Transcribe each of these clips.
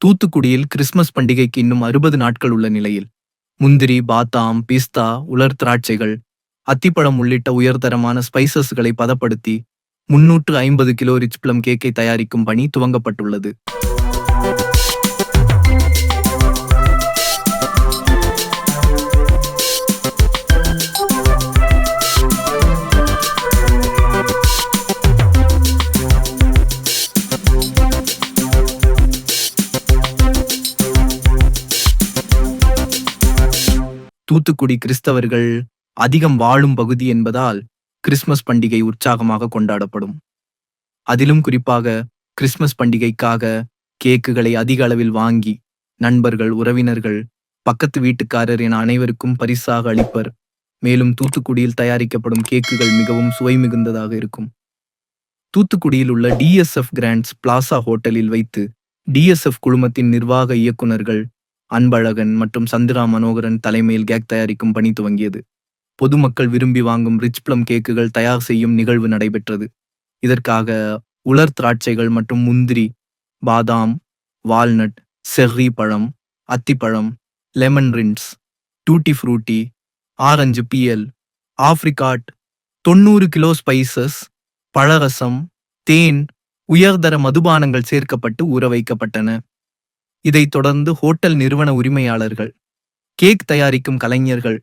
தூத்துக்குடியில் கிறிஸ்மஸ் பண்டிகைக்கு இன்னும் அறுபது நாட்கள் உள்ள நிலையில் முந்திரி பாதாம் பிஸ்தா உலர் திராட்சைகள் அத்திப்பழம் உள்ளிட்ட உயர்தரமான ஸ்பைசஸ்களை பதப்படுத்தி முன்னூற்று ஐம்பது கிலோ ரிச் பிளம் கேக்கை தயாரிக்கும் பணி துவங்கப்பட்டுள்ளது. தூத்துக்குடி கிறிஸ்தவர்கள் அதிகம் வாழும் பகுதி என்பதால் கிறிஸ்மஸ் பண்டிகை உற்சாகமாக கொண்டாடப்படும். அதிலும் குறிப்பாக கிறிஸ்மஸ் பண்டிகைக்காக கேக்குகளை அதிக அளவில் வாங்கி நண்பர்கள் உறவினர்கள் பக்கத்து வீட்டுக்காரர் என அனைவருக்கும் பரிசாக அளிப்பர். மேலும் தூத்துக்குடியில் தயாரிக்கப்படும் கேக்குகள் மிகவும் சுவை மிகுந்ததாக இருக்கும். தூத்துக்குடியில் உள்ள டிஎஸ்எஃப் கிராண்ட்ஸ் பிளாசா ஹோட்டலில் வைத்து டிஎஸ்எஃப் குழுமத்தின் நிர்வாக இயக்குனர்கள் அன்பழகன் மற்றும் சந்திரா மனோகரன் தலைமையில் கேக் தயாரிக்கும் பணி துவங்கியது. பொதுமக்கள் விரும்பி வாங்கும் ரிச் பிளம் கேக்குகள் தயார் செய்யும் நிகழ்வு நடைபெற்றது. இதற்காக உலர் திராட்சைகள் மற்றும் முந்திரி பாதாம் வால்நட் செர்ரி பழம் அத்திப்பழம் lemon rinds tutti frutti orange peel apricot தொண்ணூறு கிலோ ஸ்பைசஸ் பழரசம் தேன் உயர்தர மதுபானங்கள் சேர்க்கப்பட்டு ஊற வைக்கப்பட்டன. இதைத் தொடர்ந்து ஹோட்டல் நிறுவன உரிமையாளர்கள் கேக் தயாரிக்கும் கலைஞர்கள்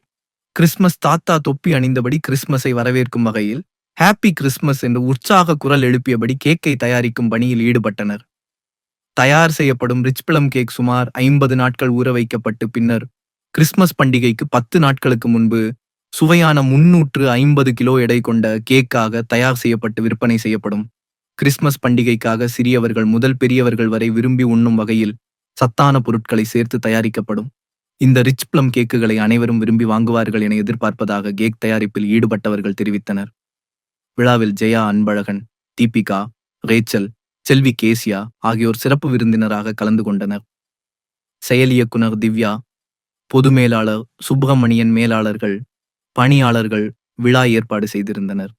கிறிஸ்மஸ் தாத்தா தொப்பி அணிந்தபடி கிறிஸ்மஸை வரவேற்கும் வகையில் ஹாப்பி கிறிஸ்மஸ் என்று உற்சாக குரல் எழுப்பியபடி கேக்கை தயாரிக்கும் பணியில் ஈடுபட்டனர். தயார் செய்யப்படும் ரிச் பிளம் கேக் சுமார் ஐம்பது நாட்கள் ஊற வைக்கப்பட்டு பின்னர் கிறிஸ்மஸ் பண்டிகைக்கு பத்து நாட்களுக்கு முன்பு சுவையான முன்னூற்று ஐம்பது கிலோ எடை கொண்ட கேக்காக தயார் செய்யப்பட்டு விற்பனை செய்யப்படும். கிறிஸ்மஸ் பண்டிகைக்காக சிறியவர்கள் முதல் பெரியவர்கள் வரை விரும்பி உண்ணும் வகையில் சத்தான பொருட்களை சேர்த்து தயாரிக்கப்படும். இந்த ரிச் பிளம் கேக்குகளை அனைவரும் விரும்பி வாங்குவார்கள் என எதிர்பார்ப்பதாக கேக் தயாரிப்பில் ஈடுபட்டவர்கள் தெரிவித்தனர். விழாவில் ஜெயா அன்பழகன் தீபிகா ரேச்சல் செல்வி கேசியா ஆகியோர் சிறப்பு விருந்தினராக கலந்து கொண்டனர். செயல் இயக்குனர் திவ்யா பொது மேலாளர் சுப்பிரமணியன் மேலாளர்கள் பணியாளர்கள் விழா ஏற்பாடு செய்திருந்தனர்.